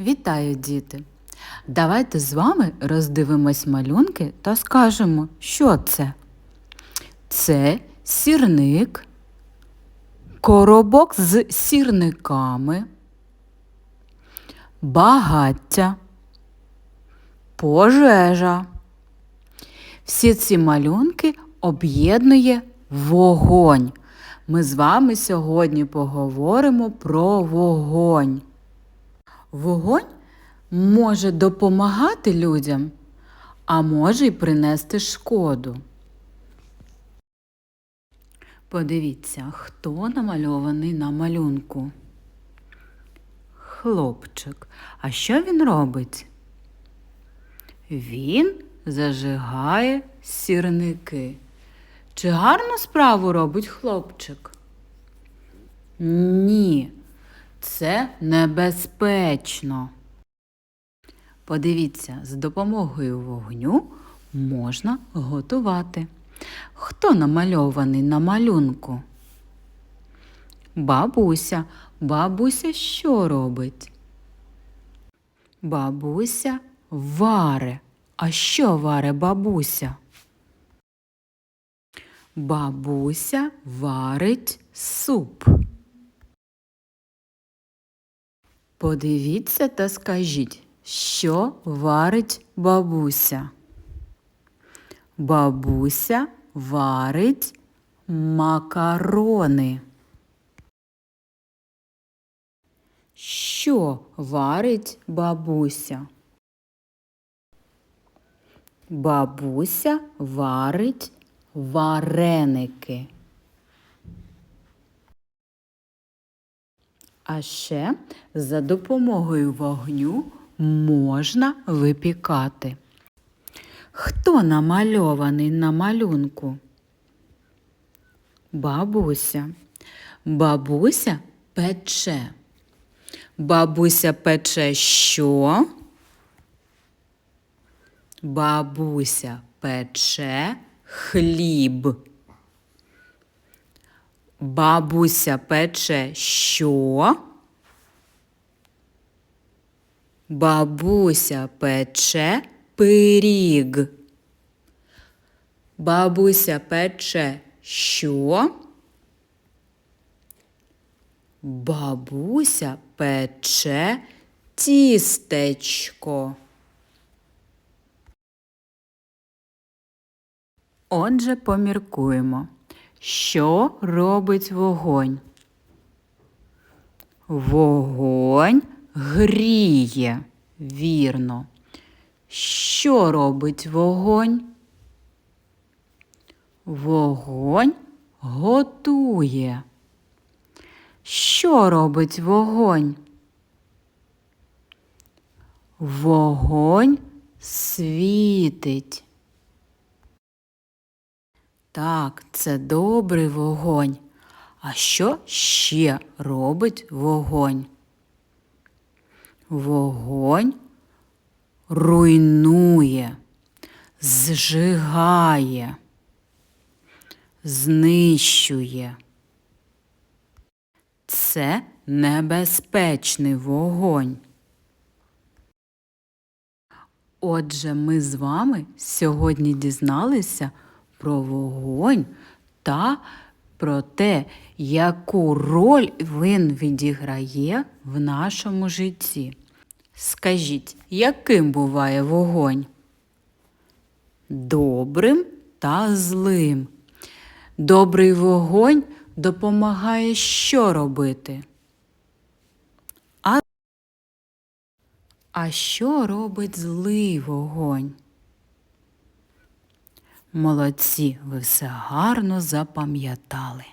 Вітаю, діти! Давайте з вами роздивимось малюнки та скажемо, що це. Це сірник, коробок з сірниками, багаття, пожежа. Всі ці малюнки об'єднує вогонь. Ми з вами сьогодні поговоримо про вогонь. Вогонь може допомагати людям, а може й принести шкоду. Подивіться, хто намальований на малюнку. Хлопчик. А що він робить? Він зажигає сірники. Чи гарну справу робить хлопчик? Ні, це небезпечно. Подивіться, з допомогою вогню можна готувати. Хто намальований на малюнку? Бабуся. Бабуся що робить? Бабуся варе. А що варе бабуся? Бабуся варить суп. Подивіться та скажіть, що варить бабуся? Бабуся варить макарони. Що варить бабуся? Бабуся варить вареники. А ще за допомогою вогню можна випікати. Хто намальований на малюнку? Бабуся. Бабуся пече. Бабуся пече що? Бабуся пече хліб. Бабуся пече що? Бабуся пече пиріг. Бабуся пече що? Бабуся пече тістечко. Отже, поміркуємо. Що робить вогонь? Вогонь гріє, вірно. Що робить вогонь? Вогонь готує. Що робить вогонь? Вогонь світить. Так, це добрий вогонь. А що ще робить вогонь? Вогонь руйнує, зжигає, знищує. Це небезпечний вогонь. Отже, ми з вами сьогодні дізналися про вогонь та про те, яку роль він відіграє в нашому житті. Скажіть, яким буває вогонь? Добрим та злим. Добрий вогонь допомагає що робити? А, що робить злий вогонь? Молодці, ви все гарно запам'ятали.